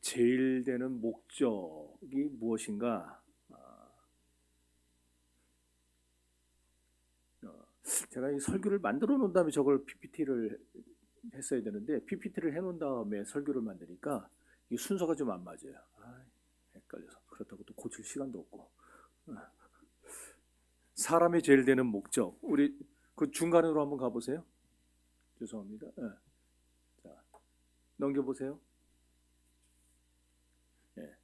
제일 되는 목적이 무엇인가? 아, 어, 제가 이 설교를 만들어 놓은 다음에 저걸 PPT를 했어야 되는데 PPT를 해놓은 다음에 설교를 만드니까 이 순서가 좀 안 맞아요. 아, 헷갈려서 그렇다고 또 고칠 시간도 없고. 어. 사람의 제일 되는 목적. 우리 그 중간으로 한번 가보세요. 죄송합니다. 예. 자, 넘겨보세요. 예.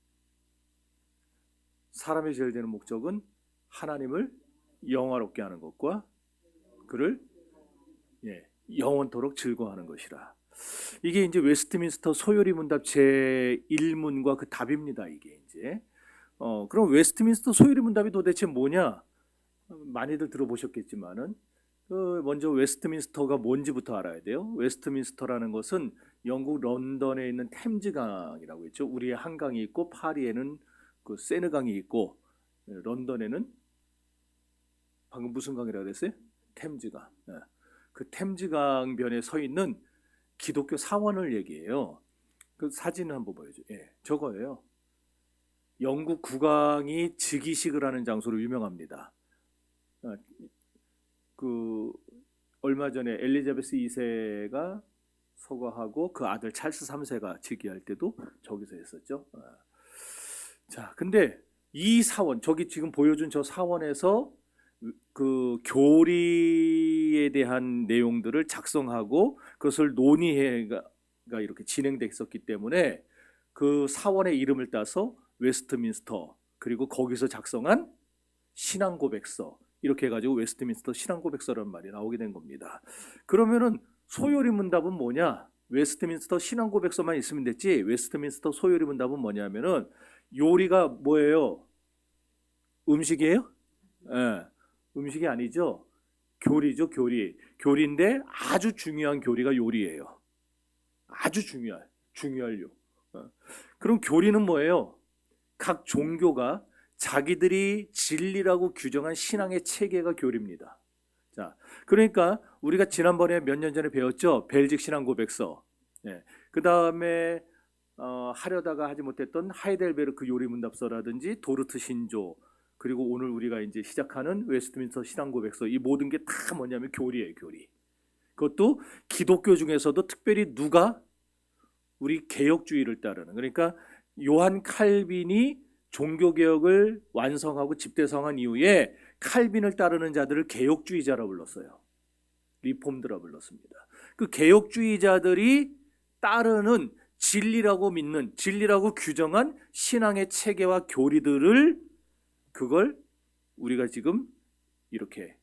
사람의 제일 되는 목적은 하나님을 영화롭게 하는 것과 그를 예, 영원토록 즐거워하는 것이라. 이게 이제 웨스트민스터 소요리 문답 제 1문과 그 답입니다. 이게 이제 어, 그럼 웨스트민스터 소요리 문답이 도대체 뭐냐? 많이들 들어보셨겠지만은 그 먼저 웨스트민스터가 뭔지부터 알아야 돼요. 웨스트민스터라는 것은 영국 런던에 있는 템즈강이라고 했죠. 우리의 한강이 있고 파리에는 그 세느 강이 있고 런던에는 방금 무슨 강이라고 그랬어요? 템즈강. 예. 그 템즈강 변에 서 있는 기독교 사원을 얘기해요. 그 사진을 한번 보여줘. 예, 저거예요. 영국 국왕이 즉위식을 하는 장소로 유명합니다. 아, 그 얼마 전에 엘리자베스 2세가 서거하고 그 아들 찰스 3세가 즉위할 때도 저기서 했었죠. 아. 자, 근데 이 사원 저기 지금 보여준 저 사원에서 그 교리에 대한 내용들을 작성하고 그것을 논의해가 이렇게 진행됐었기 때문에 그 사원의 이름을 따서 웨스트민스터 그리고 거기서 작성한 신앙 고백서 이렇게 해가지고 웨스트민스터 신앙 고백서라는 말이 나오게 된 겁니다. 그러면은 소요리 문답은 뭐냐? 웨스트민스터 신앙 고백서만 있으면 됐지. 웨스트민스터 소요리 문답은 뭐냐면은 요리가 뭐예요? 음식이에요? 예. 음식이 아니죠. 교리죠, 교리. 교리인데 아주 중요한 교리가 요리예요. 아주 중요할, 중요할요. 어. 그럼 교리는 뭐예요? 각 종교가 자기들이 진리라고 규정한 신앙의 체계가 교리입니다. 자, 그러니까 우리가 지난번에 몇 년 전에 배웠죠. 벨직 신앙 고백서. 예. 그 다음에 어, 하려다가 하지 못했던 하이델베르크 요리 문답서라든지 도르트 신조 그리고 오늘 우리가 이제 시작하는 웨스트민스터 신앙 고백서 이 모든 게 다 뭐냐면 교리예요, 교리. 그것도 기독교 중에서도 특별히 누가 우리 개혁주의를 따르는 그러니까 요한 칼빈이 종교 개혁을 완성하고 집대성한 이후에 칼빈을 따르는 자들을 개혁주의자라 불렀어요. 리폼드라 불렀습니다. 그 개혁주의자들이 따르는 진리라고 믿는 진리라고 규정한 신앙의 체계와 교리들을 그걸 우리가 지금 이렇게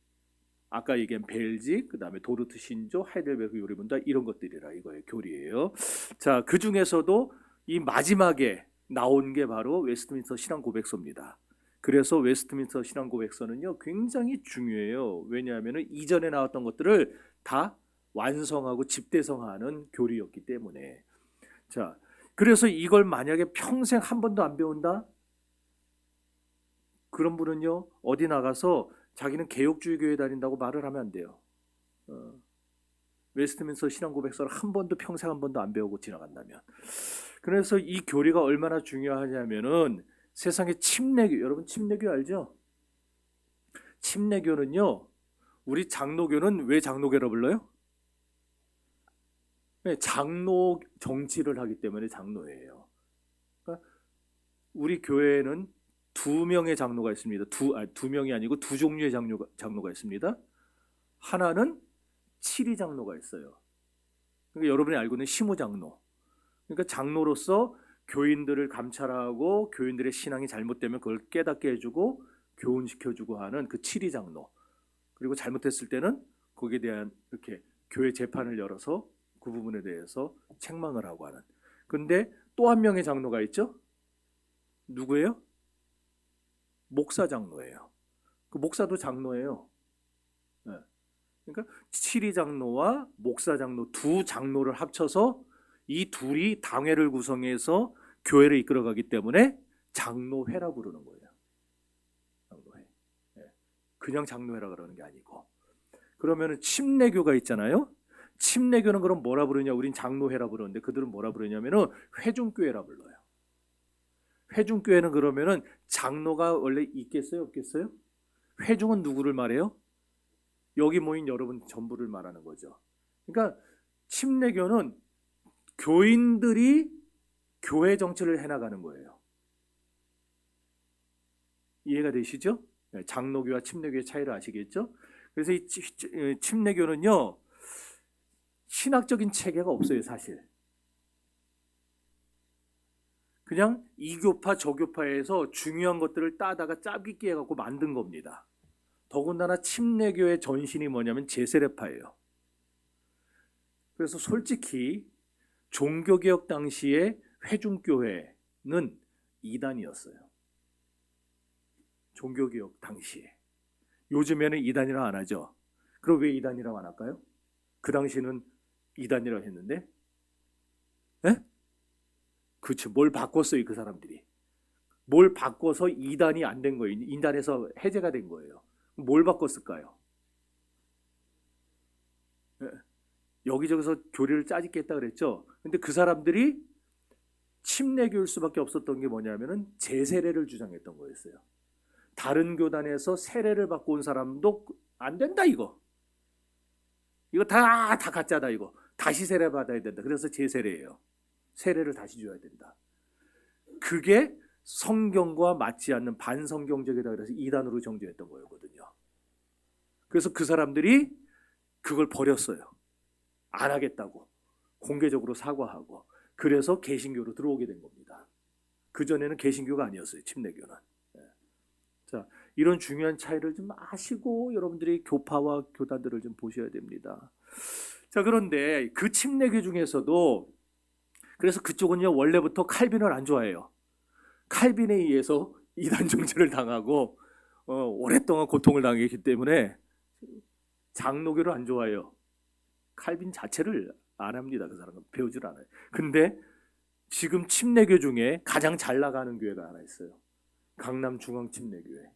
아까 얘기한 벨직, 그 다음에 도르트 신조, 하이델베르크 요리문다 이런 것들이라 이거예요. 교리예요. 자, 그 중에서도 이 마지막에 나온 게 바로 웨스트민스터 신앙 고백서입니다. 그래서 웨스트민스터 신앙 고백서는요 굉장히 중요해요. 왜냐하면 이전에 나왔던 것들을 다 완성하고 집대성하는 교리였기 때문에 자 그래서 이걸 만약에 평생 한 번도 안 배운다 그런 분은요 어디 나가서 자기는 개혁주의 교회 다닌다고 말을 하면 안 돼요. 어, 웨스트민스터 신앙 고백서를 한 번도 평생 한 번도 안 배우고 지나간다면 그래서 이 교리가 얼마나 중요하냐면은 세상의 침례교 여러분 침례교 알죠? 침례교는요 우리 장로교는 왜 장로교라 불러요? 네, 장로 정치를 하기 때문에 장로예요. 그러니까 우리 교회에는 두 명의 장로가 있습니다. 두, 아, 두 명이 아니고 두 종류의 장로가, 장로가 있습니다. 하나는 칠이 장로가 있어요. 그러니까 여러분이 알고 있는 시무 장로. 그러니까 장로로서 교인들을 감찰하고 교인들의 신앙이 잘못되면 그걸 깨닫게 해주고 교훈시켜주고 하는 그 칠이 장로. 그리고 잘못했을 때는 거기에 대한 이렇게 교회 재판을 열어서 그 부분에 대해서 책망을 하고 하는. 근데 또 한 명의 장로가 있죠? 누구예요? 목사 장로예요. 그 목사도 장로예요. 네. 그러니까 칠이 장로와 목사 장로 두 장로를 합쳐서 이 둘이 당회를 구성해서 교회를 이끌어가기 때문에 장로회라 부르는 거예요. 장로회. 네. 그냥 장로회라 그러는 게 아니고. 그러면은 침례교가 있잖아요. 침례교는 그럼 뭐라 부르냐? 우린 장로회라 부르는데 그들은 뭐라 부르냐면은 회중교회라 불러요. 회중교회는 그러면은 장로가 원래 있겠어요, 없겠어요? 회중은 누구를 말해요? 여기 모인 여러분 전부를 말하는 거죠. 그러니까 침례교는 교인들이 교회 정치를 해나가는 거예요. 이해가 되시죠? 네, 장로교와 침례교의 차이를 아시겠죠? 그래서 이 어, 침례교는요 신학적인 체계가 없어요, 사실. 그냥 이교파 저교파에서 중요한 것들을 따다가 짜깁기 해갖고 만든 겁니다. 더군다나 침례교의 전신이 뭐냐면 제세례파예요. 그래서 솔직히 종교개혁 당시에 회중교회는 이단이었어요. 종교개혁 당시에. 요즘에는 이단이라고 안 하죠. 그럼 왜 이단이라고 안 할까요? 그 당시는 이단이라고 했는데, 예? 그렇죠. 뭘 바꿨어요, 그 사람들이. 뭘 바꿔서 이단이 안 된 거예요. 이단에서 해제가 된 거예요. 뭘 바꿨을까요? 예. 여기저기서 교리를 짜집겠다 그랬죠. 근데 그 사람들이 침례교일 수밖에 없었던 게 뭐냐면은 제세례를 주장했던 거였어요. 다른 교단에서 세례를 받고 온 사람도 안 된다 이거. 이거 다 다 가짜다 이거. 다시 세례 받아야 된다. 그래서 제세례예요. 세례를 다시 줘야 된다. 그게 성경과 맞지 않는 반성경적이다 그래서 이단으로 정죄했던 거였거든요. 그래서 그 사람들이 그걸 버렸어요. 안 하겠다고 공개적으로 사과하고 그래서 개신교로 들어오게 된 겁니다. 그 전에는 개신교가 아니었어요. 침례교는. 예. 자 이런 중요한 차이를 좀 아시고 여러분들이 교파와 교단들을 좀 보셔야 됩니다. 자 그런데 그 침례교 중에서도 그래서 그쪽은요 원래부터 칼빈을 안 좋아해요. 칼빈에 의해서 이단 정죄를 당하고 어, 오랫동안 고통을 당했기 때문에 장로교를 안 좋아해요. 칼빈 자체를 안 합니다. 그 사람은 배우질 않아요. 근데 지금 침례교 중에 가장 잘 나가는 교회가 하나 있어요. 강남 중앙 침례교회.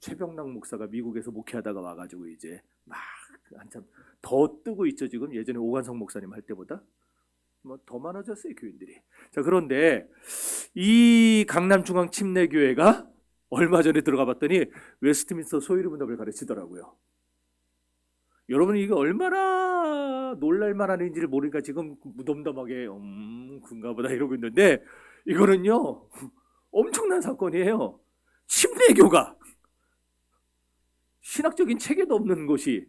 최병락 목사가 미국에서 목회하다가 와가지고 이제 막 한참 더 뜨고 있죠 지금 예전에 오관성 목사님 할 때보다 뭐 더 많아졌어요 교인들이. 자 그런데 이 강남 중앙 침례교회가 얼마 전에 들어가 봤더니 웨스트민스터 소유리 문답을 가르치더라고요. 여러분 이게 얼마나 놀랄만한 일인지를 모르니까 지금 무덤덤하게 음 그런가보다 이러고 있는데 이거는요 엄청난 사건이에요. 침례교가 신학적인 체계도 없는 곳이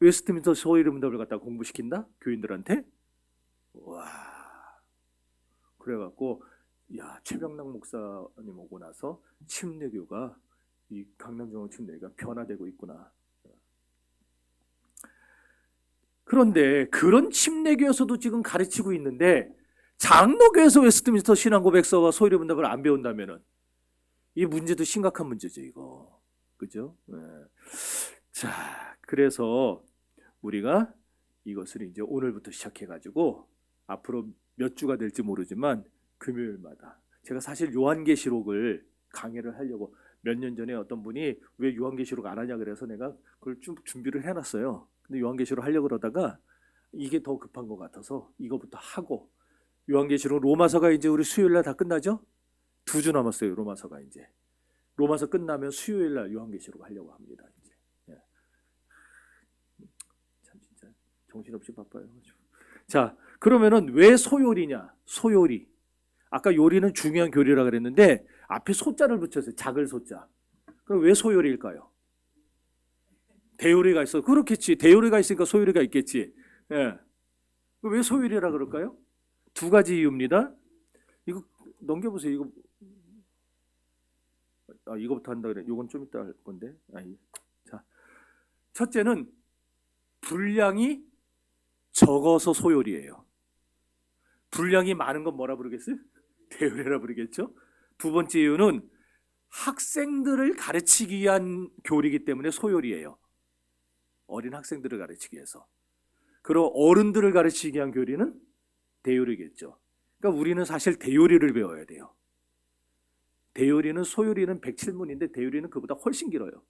웨스트민스터 소유리 문답을 갖다 공부시킨다 교인들한테 와 그래갖고 야 최병락 목사님 오고 나서 침례교가 이 강남중앙 침례가 변화되고 있구나. 그런데 그런 침례교에서도 지금 가르치고 있는데 장로교에서 웨스트민스터 신앙고백서와 소유리 문답을 안 배운다면은 이 문제도 심각한 문제죠 이거 그죠? 네. 자 그래서 우리가 이것을 이제 오늘부터 시작해 가지고 앞으로 몇 주가 될지 모르지만 금요일마다 제가 사실 요한계시록을 강의를 하려고 몇 년 전에 어떤 분이 왜 요한계시록 안 하냐 그래서 내가 그걸 좀 준비를 해놨어요. 근데 요한계시록 하려고 그러다가 이게 더 급한 것 같아서 이거부터 하고 요한계시록 로마서가 이제 우리 수요일 날 다 끝나죠? 두 주 남았어요. 로마서가 이제 로마서 끝나면 수요일 날 요한계시록 하려고 합니다. 이제 예. 참 진짜 정신없이 바빠요. 자 그러면은 왜 소요리냐? 소요리. 아까 요리는 중요한 교리라 그랬는데 앞에 소자를 붙였어요. 작을 소자. 그럼 왜 소요리일까요? 대요리가 있어. 그렇겠지. 대요리가 있으니까 소요리가 있겠지. 예. 왜 소요리라 그럴까요? 두 가지 이유입니다. 이거 넘겨보세요. 이거 아 이거부터 한다 그래. 이건 좀 이따 할 건데. 아니. 자, 첫째는 분량이 적어서 소요리예요. 분량이 많은 건 뭐라 부르겠어요? 대요리라 부르겠죠. 두 번째 이유는 학생들을 가르치기 위한 교리이기 때문에 소요리예요. 어린 학생들을 가르치기 위해서. 그리고 어른들을 가르치기 위한 교리는 대요리겠죠. 그러니까 우리는 사실 대요리를 배워야 돼요. 대요리는 소요리는 107문인데 대요리는 그보다 훨씬 길어요.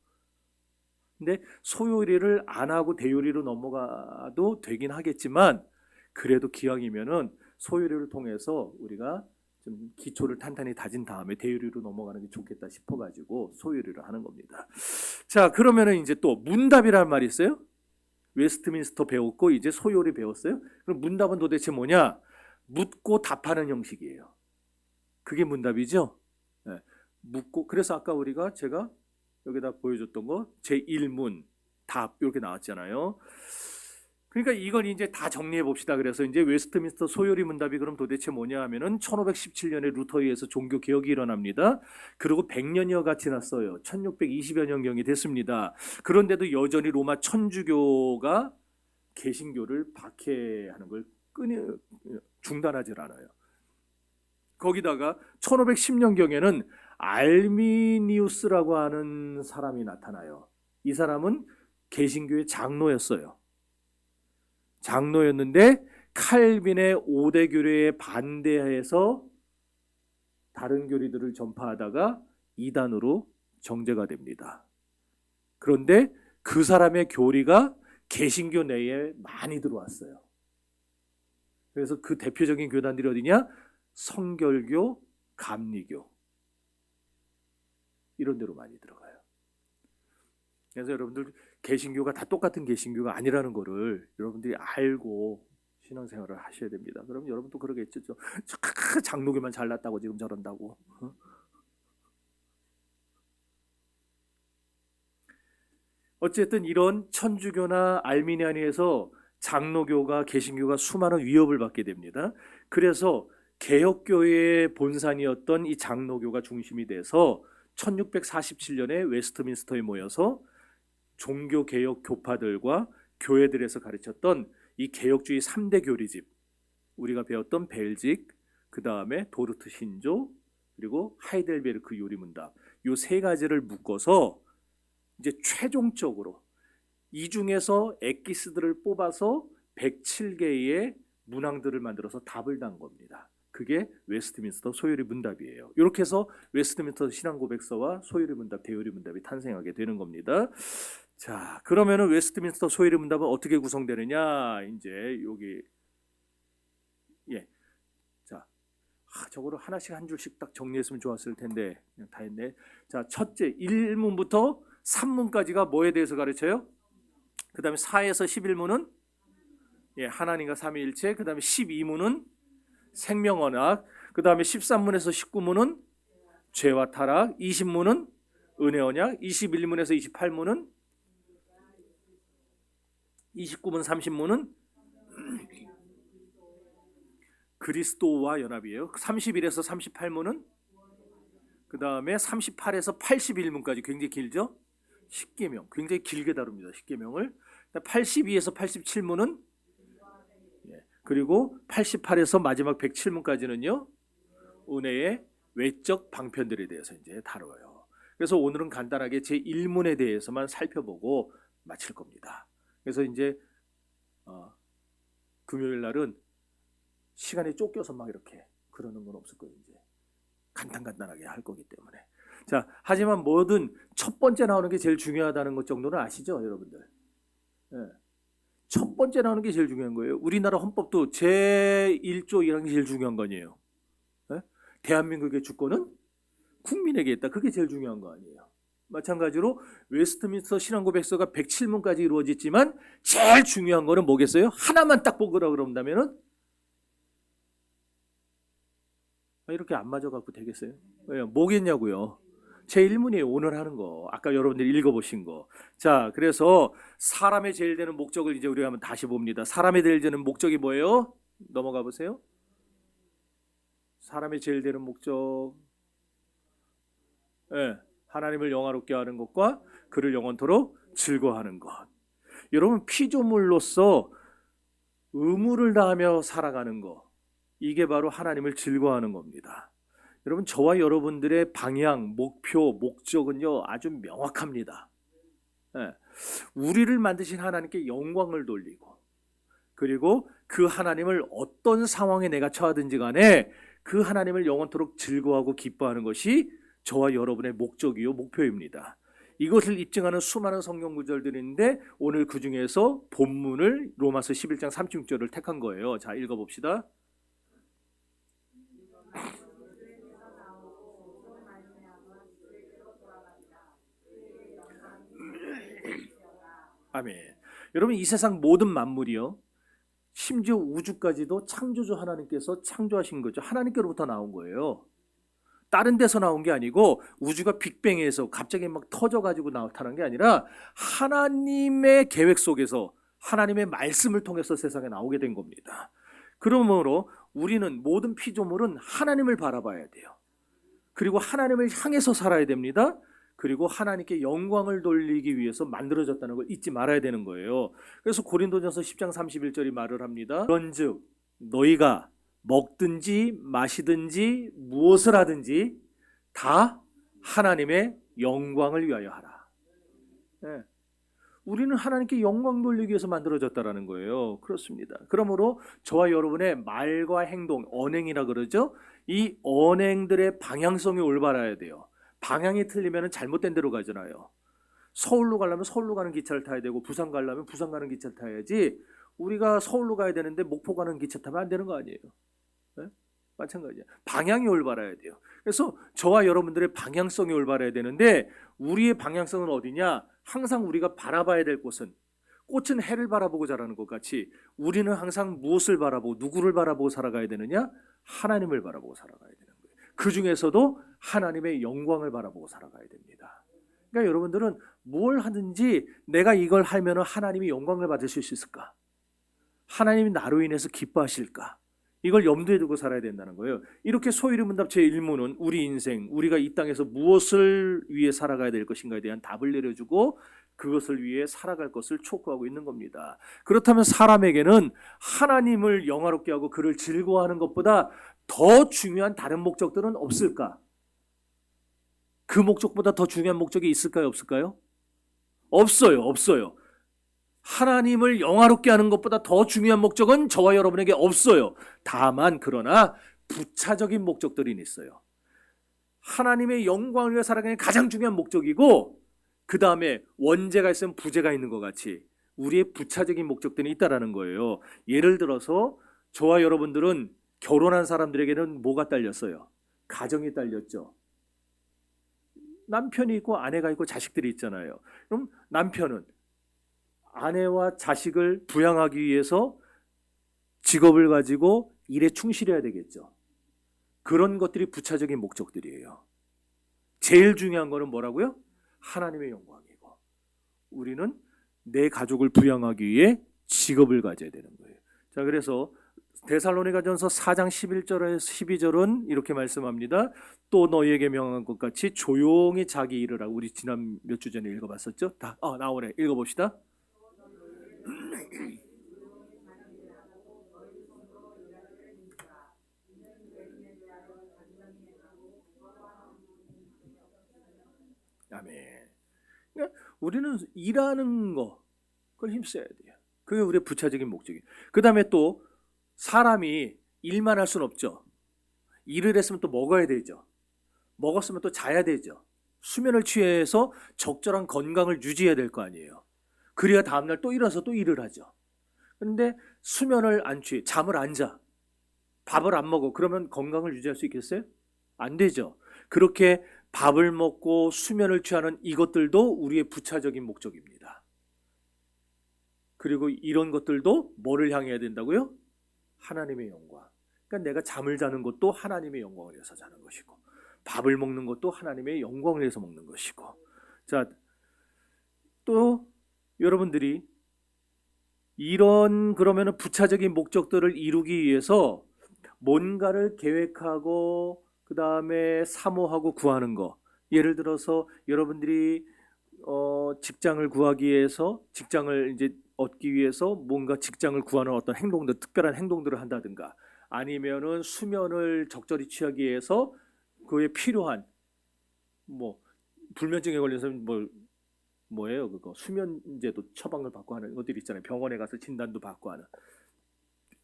근데 소요리를 안 하고 대요리로 넘어가도 되긴 하겠지만 그래도 기왕이면은 소요리를 통해서 우리가 좀 기초를 탄탄히 다진 다음에 대유리로 넘어가는 게 좋겠다 싶어가지고 소유리를 하는 겁니다. 자 그러면은 이제 또 문답이라는 말이 있어요. 웨스트민스터 배웠고 이제 소요리 배웠어요. 그럼 문답은 도대체 뭐냐? 묻고 답하는 형식이에요. 그게 문답이죠. 예, 묻고 그래서 아까 우리가 제가 여기다 보여줬던 거 제 1문 답 이렇게 나왔잖아요. 그러니까 이걸 이제 다 정리해 봅시다. 그래서 이제 웨스트민스터 소요리 문답이 그럼 도대체 뭐냐 하면은 1517년에 루터에 의해서 종교 개혁이 일어납니다. 그리고 100년여가 지났어요. 1620여 년경이 됐습니다. 그런데도 여전히 로마 천주교가 개신교를 박해하는 걸 끊어 중단하질 않아요. 거기다가 1510년경에는 알미니우스라고 하는 사람이 나타나요. 이 사람은 개신교의 장로였어요. 장로였는데 칼빈의 5대 교례에 반대해서 다른 교리들을 전파하다가 이단으로 정제가 됩니다. 그런데 그 사람의 교리가 개신교 내에 많이 들어왔어요. 그래서 그 대표적인 교단들이 어디냐? 성결교, 감리교 이런 데로 많이 들어가요. 그래서 여러분들 개신교가 다 똑같은 개신교가 아니라는 거를 여러분들이 알고 신앙생활을 하셔야 됩니다. 그럼 여러분도 그러겠죠. 저, 저 장로교만 잘났다고 지금 저런다고. 어? 어쨌든 이런 천주교나 알미니안에서 장로교가 개신교가 수많은 위협을 받게 됩니다. 그래서 개혁교회의 본산이었던 이 장로교가 중심이 돼서 1647년에 웨스트민스터에 모여서 종교 개혁 교파들과 교회들에서 가르쳤던 이 개혁주의 3대 교리집 우리가 배웠던 벨직 그 다음에 도르트 신조 그리고 하이델베르크 요리문답 요 세 가지를 묶어서 이제 최종적으로 이 중에서 엑기스들을 뽑아서 107개의 문항들을 만들어서 답을 단 겁니다. 그게 웨스트민스터 소요리 문답이에요. 이렇게 해서 웨스트민스터 신앙 고백서와 소요리 문답, 대요리 문답이 탄생하게 되는 겁니다. 자, 그러면은 웨스트민스터 소요리 문답은 어떻게 구성되느냐? 이제 여기 예. 자, 아, 저거를 하나씩 한 줄씩 딱 정리했으면 좋았을 텐데 그냥 다 했네. 자, 첫째 1문부터 3문까지가 뭐에 대해서 가르쳐요? 그다음에 4에서 11문은 예, 하나님과 삼위일체. 그다음에 12문은 생명언학. 그다음에 13문에서 19문은 죄와 타락. 20문은 은혜 언약. 21문에서 28문은 29문 30문은 그리스도와 연합이에요. 31에서 38문은 그 다음에 38에서 81문까지 굉장히 길죠. 10계명 굉장히 길게 다룹니다. 10계명을 82에서 87문은 예, 그리고 88에서 마지막 107문까지는요 은혜의 외적 방편들에 대해서 이제 다뤄요. 그래서 오늘은 간단하게 제 1문에 대해서만 살펴보고 마칠 겁니다. 그래서 이제 어, 금요일 날은 시간이 쫓겨서 막 이렇게 그러는 건 없을 거예요. 이제 간단간단하게 할 거기 때문에. 자, 하지만 뭐든 첫 번째 나오는 게 제일 중요하다는 것 정도는 아시죠, 여러분들? 번째 나오는 게 제일 중요한 거예요. 우리나라 헌법도 제 1조 1항이 제일 중요한 거 아니에요. 예? 대한민국의 주권은 국민에게 있다. 그게 제일 중요한 거 아니에요. 마찬가지로 웨스트민스터 신앙고백서가 107문까지 이루어졌지만 제일 중요한 거는 뭐겠어요? 하나만 딱 보거라 그런다면은 아, 이렇게 안 맞아 갖고 되겠어요? 왜 뭐겠냐고요? 제 1문이에요. 오늘 하는 거. 아까 여러분들이 읽어보신 거. 자, 그래서 사람의 제일 되는 목적을 이제 우리가 한번 다시 봅니다. 사람의 제일 되는 목적이 뭐예요? 넘어가 보세요. 사람의 제일 되는 목적. 예, 하나님을 영화롭게 하는 것과 그를 영원토록 즐거워하는 것. 여러분 피조물로서 의무를 다하며 살아가는 것. 이게 바로 하나님을 즐거워하는 겁니다. 여러분 저와 여러분들의 방향, 목표, 목적은요 아주 명확합니다. 예, 우리를 만드신 하나님께 영광을 돌리고 그리고 그 하나님을 어떤 상황에 내가 처하든지 간에 그 하나님을 영원토록 즐거워하고 기뻐하는 것이 저와 여러분의 목적이요 목표입니다. 이것을 입증하는 수많은 성경 구절들이 있는데 오늘 그 중에서 본문을 로마서 11장 36절을 택한 거예요. 자, 읽어 봅시다. 아멘. 여러분 이 세상 모든 만물이요. 심지어 우주까지도 창조주 하나님께서 창조하신 거죠. 하나님께로부터 나온 거예요. 다른 데서 나온 게 아니고 우주가 빅뱅에서 갑자기 막 터져가지고 나타난 게 아니라 하나님의 계획 속에서 하나님의 말씀을 통해서 세상에 나오게 된 겁니다. 그러므로 우리는 모든 피조물은 하나님을 바라봐야 돼요. 그리고 하나님을 향해서 살아야 됩니다. 그리고 하나님께 영광을 돌리기 위해서 만들어졌다는 걸 잊지 말아야 되는 거예요. 그래서 고린도전서 10장 31절이 말을 합니다. 그런즉 너희가 먹든지 마시든지 무엇을 하든지 다 하나님의 영광을 위하여 하라. 예. 우리는 하나님께 영광 돌리기 위해서 만들어졌다라는 거예요. 그렇습니다. 그러므로 저와 여러분의 말과 행동, 언행이라 그러죠. 이 언행들의 방향성이 올바라야 돼요. 방향이 틀리면 잘못된 데로 가잖아요. 서울로 가려면 서울로 가는 기차를 타야 되고 부산 가려면 부산 가는 기차를 타야지 우리가 서울로 가야 되는데 목포 가는 기차 타면 안 되는 거 아니에요. 네? 마찬가지야. 방향이 올바라야 돼요. 그래서 저와 여러분들의 방향성이 올바라야 되는데 우리의 방향성은 어디냐? 항상 우리가 바라봐야 될 곳은 꽃은 해를 바라보고 자라는 것 같이 우리는 항상 무엇을 바라보고 누구를 바라보고 살아가야 되느냐? 하나님을 바라보고 살아가야 거예요. 그 중에서도 하나님의 영광을 바라보고 살아가야 됩니다. 그러니까 여러분들은 뭘 하든지 내가 이걸 하면 하나님이 영광을 받으실 수 있을까? 하나님이 나로 인해서 기뻐하실까? 이걸 염두에 두고 살아야 된다는 거예요. 이렇게 소위를 문답 제 1문은 우리 인생, 우리가 이 땅에서 무엇을 위해 살아가야 될 것인가에 대한 답을 내려주고 그것을 위해 살아갈 것을 촉구하고 있는 겁니다. 그렇다면 사람에게는 하나님을 영화롭게 하고 그를 즐거워하는 것보다 더 중요한 다른 목적들은 없을까? 그 목적보다 더 중요한 목적이 있을까요? 없을까요? 없어요. 없어요. 하나님을 영화롭게 하는 것보다 더 중요한 목적은 저와 여러분에게 없어요. 다만 그러나 부차적인 목적들이 있어요. 하나님의 영광을 위해 살아가는 게 가장 중요한 목적이고 그 다음에 원죄가 있으면 부재가 있는 것 같이 우리의 부차적인 목적들이 있다라는 거예요. 예를 들어서 저와 여러분들은 결혼한 사람들에게는 뭐가 딸렸어요? 가정이 딸렸죠. 남편이 있고 아내가 있고 자식들이 있잖아요. 그럼 남편은 아내와 자식을 부양하기 위해서 직업을 가지고 일에 충실해야 되겠죠. 그런 것들이 부차적인 목적들이에요. 제일 중요한 거는 뭐라고요? 하나님의 영광이고 우리는 내 가족을 부양하기 위해 직업을 가져야 되는 거예요. 자, 그래서 데살로니가전서 4장 11절에서 12절은 이렇게 말씀합니다. 또 너희에게 명한 것 같이 조용히 자기 일을 하고 우리 지난 몇 주 전에 읽어봤었죠? 다 어, 나오네. 읽어봅시다. 아멘. 그러니까 우리는 일하는 거 그걸 힘써야 돼요. 그게 우리의 부차적인 목적이에요. 그 다음에 또 사람이 일만 할 수는 없죠. 일을 했으면 또 먹어야 되죠. 먹었으면 또 자야 되죠. 수면을 취해서 적절한 건강을 유지해야 될 거 아니에요. 그래야 다음날 또 일어서 또 일을 하죠. 그런데 수면을 안 취해, 잠을 안 자, 밥을 안 먹어. 그러면 건강을 유지할 수 있겠어요? 안 되죠. 그렇게 밥을 먹고 수면을 취하는 이것들도 우리의 부차적인 목적입니다. 그리고 이런 것들도 뭐를 향해야 된다고요? 하나님의 영광. 그러니까 내가 잠을 자는 것도 하나님의 영광을 위해서 자는 것이고, 밥을 먹는 것도 하나님의 영광을 위해서 먹는 것이고. 자, 또 여러분들이 이런 그러면은 부차적인 목적들을 이루기 위해서 뭔가를 계획하고 그 다음에 사모하고 구하는 거. 예를 들어서 여러분들이 어, 직장을 구하기 위해서 직장을 이제 얻기 위해서 뭔가 직장을 구하는 어떤 행동들, 특별한 행동들을 한다든가 아니면은 수면을 적절히 취하기 위해서 그에 필요한 뭐 불면증에 걸려서 뭐 뭐예요? 그거? 수면제도 처방을 받고 하는 것들이 있잖아요. 병원에 가서 진단도 받고 하는.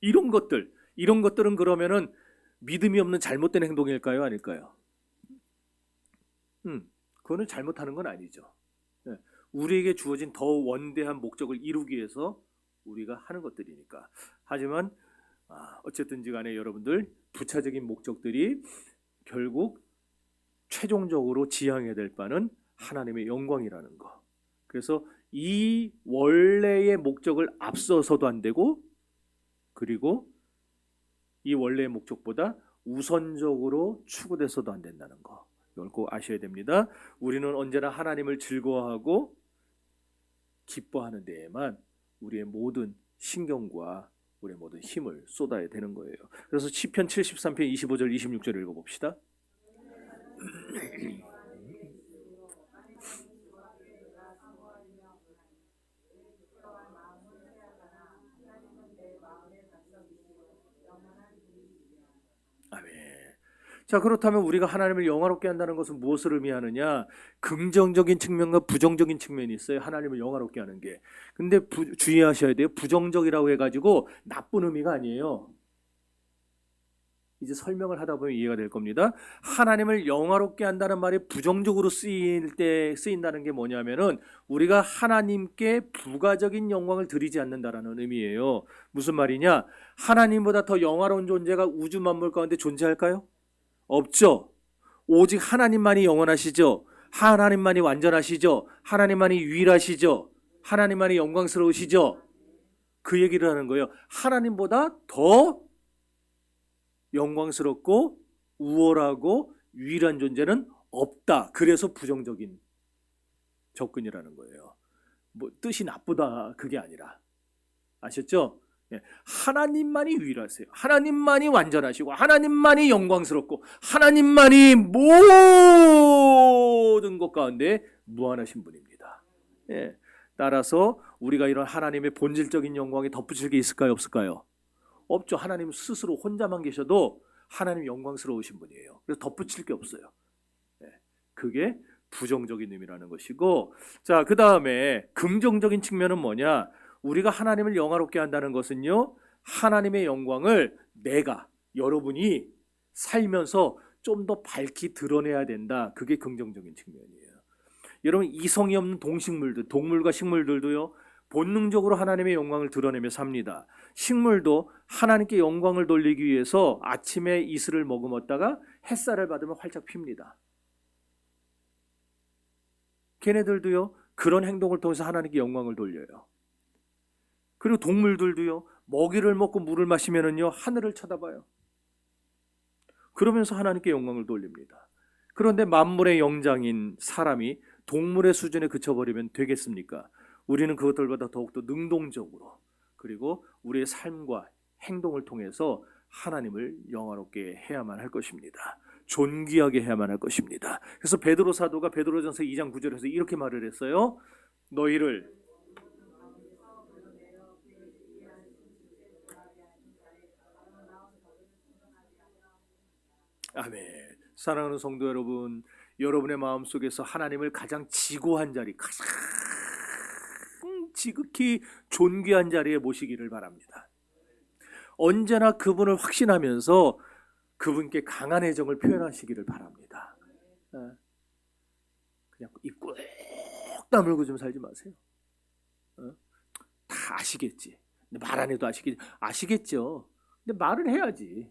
이런 것들 이런 것들은 그러면은 믿음이 없는 잘못된 행동일까요? 아닐까요? 음 그거는 잘못하는 건 아니죠. 네, 우리에게 주어진 더 원대한 목적을 이루기 위해서 우리가 하는 것들이니까. 하지만 아, 어쨌든지 간에 여러분들 부차적인 목적들이 결국 최종적으로 지향해야 될 바는 하나님의 영광이라는 거. 그래서 이 원래의 목적을 앞서서도 안 되고 그리고 이 원래의 목적보다 우선적으로 추구돼서도 안 된다는 거. 이걸 꼭 아셔야 됩니다. 우리는 언제나 하나님을 즐거워하고 기뻐하는 데에만 우리의 모든 신경과 우리의 모든 힘을 쏟아야 되는 거예요. 그래서 시편 73편 25절 26절 읽어 봅시다. 아멘. 자, 그렇다면 우리가 하나님을 영화롭게 한다는 것은 무엇을 의미하느냐? 긍정적인 측면과 부정적인 측면이 있어요. 하나님을 영화롭게 하는 게. 근데 부- 주의하셔야 돼요. 부정적이라고 해가지고 나쁜 의미가 아니에요. 이제 설명을 하다 보면 이해가 될 겁니다. 하나님을 영화롭게 한다는 말이 부정적으로 쓰일 때 쓰인다는 게 뭐냐면은 우리가 하나님께 부가적인 영광을 드리지 않는다라는 의미예요. 무슨 말이냐? 하나님보다 더 영화로운 존재가 우주 만물 가운데 존재할까요? 없죠. 오직 하나님만이 영원하시죠. 하나님만이 완전하시죠. 하나님만이 유일하시죠. 하나님만이 영광스러우시죠. 그 얘기를 하는 거예요. 하나님보다 더 영광스럽고 우월하고 유일한 존재는 없다. 그래서 부정적인 접근이라는 거예요. 뭐 뜻이 나쁘다 그게 아니라 아셨죠? 예, 하나님만이 유일하세요. 하나님만이 완전하시고 하나님만이 영광스럽고 하나님만이 모든 것 가운데 무한하신 분입니다. 예, 따라서 우리가 이런 하나님의 본질적인 영광에 덧붙일 게 있을까요, 없을까요? 없죠. 하나님 스스로 혼자만 계셔도 하나님 영광스러우신 분이에요. 그래서 덧붙일 게 없어요. 예, 그게 부정적인 의미라는 것이고, 자, 그 다음에 긍정적인 측면은 뭐냐? 우리가 하나님을 영화롭게 한다는 것은요, 하나님의 영광을 내가, 여러분이 살면서 좀 더 밝히 드러내야 된다. 그게 긍정적인 측면이에요. 여러분, 이성이 없는 동식물들, 동물과 식물들도요, 본능적으로 하나님의 영광을 드러내며 삽니다. 식물도 하나님께 영광을 돌리기 위해서 아침에 이슬을 머금었다가 햇살을 받으면 활짝 핍니다. 걔네들도요, 그런 행동을 통해서 하나님께 영광을 돌려요. 그리고 동물들도요, 먹이를 먹고 물을 마시면은요, 하늘을 쳐다봐요. 그러면서 하나님께 영광을 돌립니다. 그런데 만물의 영장인 사람이 동물의 수준에 그쳐버리면 되겠습니까? 우리는 그것들보다 더욱더 능동적으로 그리고 우리의 삶과 행동을 통해서 하나님을 영화롭게 해야만 할 것입니다. 존귀하게 해야만 할 것입니다. 그래서 베드로 사도가 베드로전서 2장 9절에서 이렇게 말을 했어요. 너희를 아멘. 사랑하는 성도 여러분, 여러분의 마음 속에서 하나님을 가장 지고한 자리, 가장 지극히 존귀한 자리에 모시기를 바랍니다. 언제나 그분을 확신하면서 그분께 강한 애정을 표현하시기를 바랍니다. 예. 그냥 입꾹 다물고 좀 살지 마세요. 어? 다 아시겠지. 말 안 해도 아시겠 아시겠죠. 근데 말을 해야지.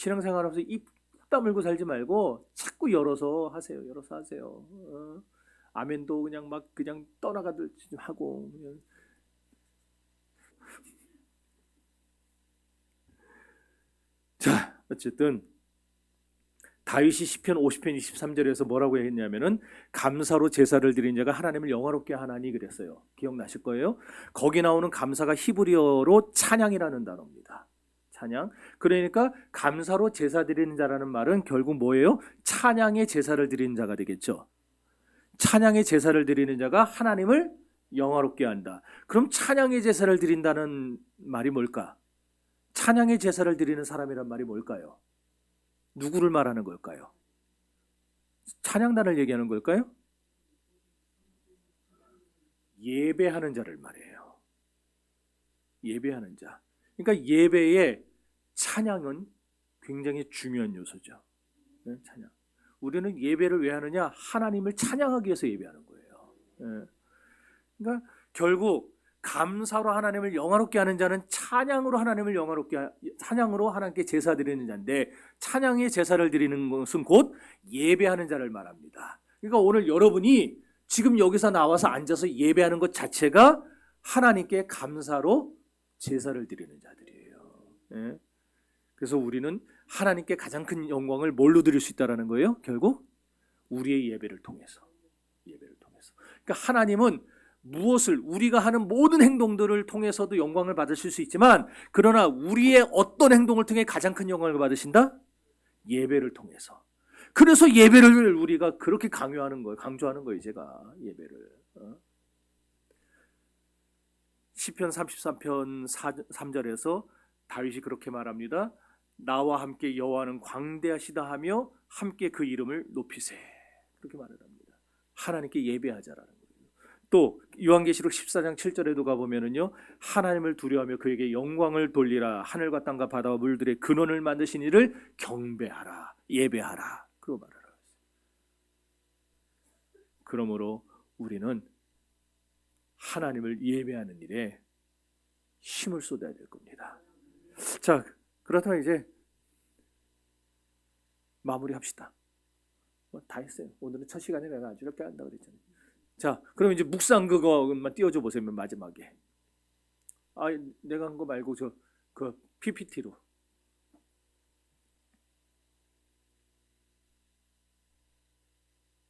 신앙생활하면서 입 다물고 살지 말고 자꾸 열어서 하세요. 열어서 하세요. 어? 아멘도 그냥 막 그냥 떠나가듯이 하고 그냥. 자 어쨌든 다윗이 시편 50편 23절에서 뭐라고 했냐면은 감사로 제사를 드린 자가 하나님을 영화롭게 하나니 그랬어요. 기억나실 거예요? 거기 나오는 감사가 히브리어로 찬양이라는 단어입니다. 찬양. 그러니까 감사로 제사 드리는 자라는 말은 결국 뭐예요? 찬양의 제사를 드리는 자가 되겠죠. 찬양의 제사를 드리는 자가 하나님을 영화롭게 한다. 그럼 찬양의 제사를 드린다는 말이 뭘까? 찬양의 제사를 드리는 사람이란 말이 뭘까요? 누구를 말하는 걸까요? 찬양단을 얘기하는 걸까요? 예배하는 자를 말해요. 예배하는 자. 그러니까 예배의 찬양은 굉장히 중요한 요소죠. 네, 찬양. 우리는 예배를 왜 하느냐? 하나님을 찬양하기 위해서 예배하는 거예요. 예. 그러니까 결국 감사로 하나님을 영화롭게 하는 자는 찬양으로 하나님을 영화롭게 하- 찬양으로 하나님께 제사 드리는 자인데 찬양의 제사를 드리는 것은 곧 예배하는 자를 말합니다. 그러니까 오늘 여러분이 지금 여기서 나와서 앉아서 예배하는 것 자체가 하나님께 감사로 제사를 드리는 자들이에요. 예? 그래서 우리는 하나님께 가장 큰 영광을 뭘로 드릴 수 있다라는 거예요? 결국 우리의 예배를 통해서. 예배를 통해서. 그러니까 하나님은 무엇을 우리가 하는 모든 행동들을 통해서도 영광을 받으실 수 있지만 그러나 우리의 어떤 행동을 통해 가장 큰 영광을 받으신다? 예배를 통해서. 그래서 예배를 우리가 그렇게 강요하는 거예요. 강조하는 거예요, 제가 예배를. 어? 시편 33편 3절에서 다윗이 그렇게 말합니다. 나와 함께 여호와는 광대하시다 하며 함께 그 이름을 높이세. 그렇게 말을 합니다. 하나님께 예배하자라는 거예요. 또 요한계시록 14장 7절에도 가 보면은요. 하나님을 두려워하며 그에게 영광을 돌리라. 하늘과 땅과 바다와 물들의 근원을 만드신 이를 경배하라. 예배하라. 그거 말을 있어요. 그러므로 우리는 하나님을 예배하는 일에 힘을 쏟아야 될 겁니다. 자, 그렇다면 이제 마무리합시다. 뭐 다 했어요. 오늘은 첫 시간에 내가 아주 이렇게 한다 그랬잖아요. 자, 그럼 이제 묵상 그거만 띄워줘 보세요. 맨 마지막에. 아, 내가 한 거 말고 저 그 PPT로.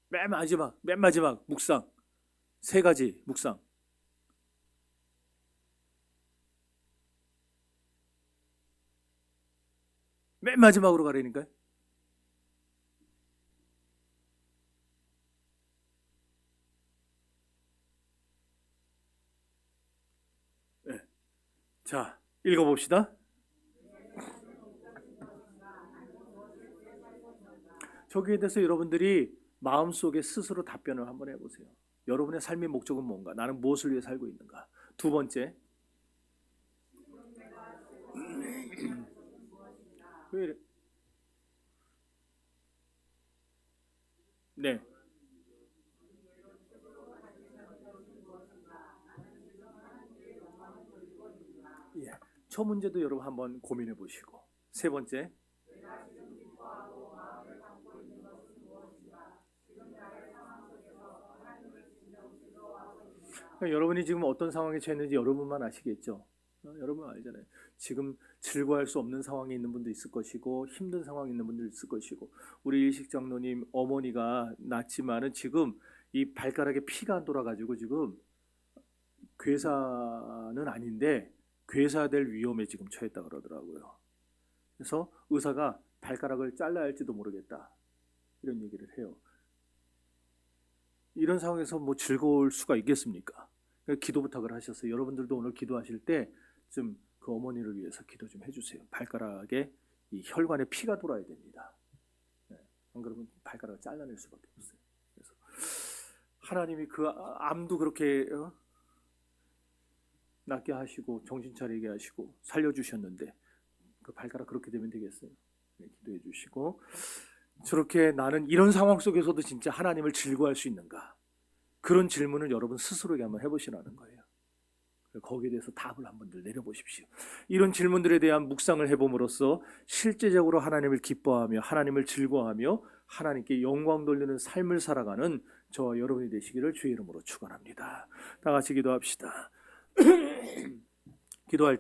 맨 마지막, 맨 마지막 묵상 세 가지 묵상. 맨 마지막으로 가라니까요. 네. 자, 읽어봅시다. 저기에 대해서 여러분들이 마음속에 스스로 답변을 한번 해보세요. 여러분의 삶의 목적은 뭔가? 나는 무엇을 위해 살고 있는가? 두 번째, 왜 이래? 네. 예. 첫 문제도 여러분 한번 고민해 보시고 세 번째 그러니까 여러분이 지금 어떤 상황에 처했는지 여러분만 아시겠죠. 어, 여러분 알잖아요. 지금 즐거워할 수 없는 상황에 있는 분도 있을 것이고 힘든 상황에 있는 분도 있을 것이고 우리 일식 장로님 어머니가 낳지만은 지금 이 발가락에 피가 안 돌아가지고 지금 괴사는 아닌데 괴사될 위험에 지금 처했다 그러더라고요. 그래서 의사가 발가락을 잘라야 할지도 모르겠다 이런 얘기를 해요. 이런 상황에서 뭐 즐거울 수가 있겠습니까? 그러니까 기도 부탁을 하셨어요. 여러분들도 오늘 기도하실 때좀 그 어머니를 위해서 기도 좀 해주세요. 발가락에 이 혈관에 피가 돌아야 됩니다. 네, 안 그러면 발가락을 잘라낼 수밖에 없어요. 그래서 하나님이 그 암도 그렇게 어? 낫게 하시고 정신 차리게 하시고 살려주셨는데 그 발가락 그렇게 되면 되겠어요. 네, 기도해 주시고 저렇게 나는 이런 상황 속에서도 진짜 하나님을 즐거워할 수 있는가? 그런 질문을 여러분 스스로에게 한번 해보시라는 거예요. 거기에 대해서 답을 한번들 내려보십시오. 이런 질문들에 대한 묵상을 해봄으로써 실제적으로 하나님을 기뻐하며 하나님을 즐거워하며 하나님께 영광 돌리는 삶을 살아가는 저와 여러분이 되시기를 주의 이름으로 축원합니다. 다 같이 기도합시다. 기도할 때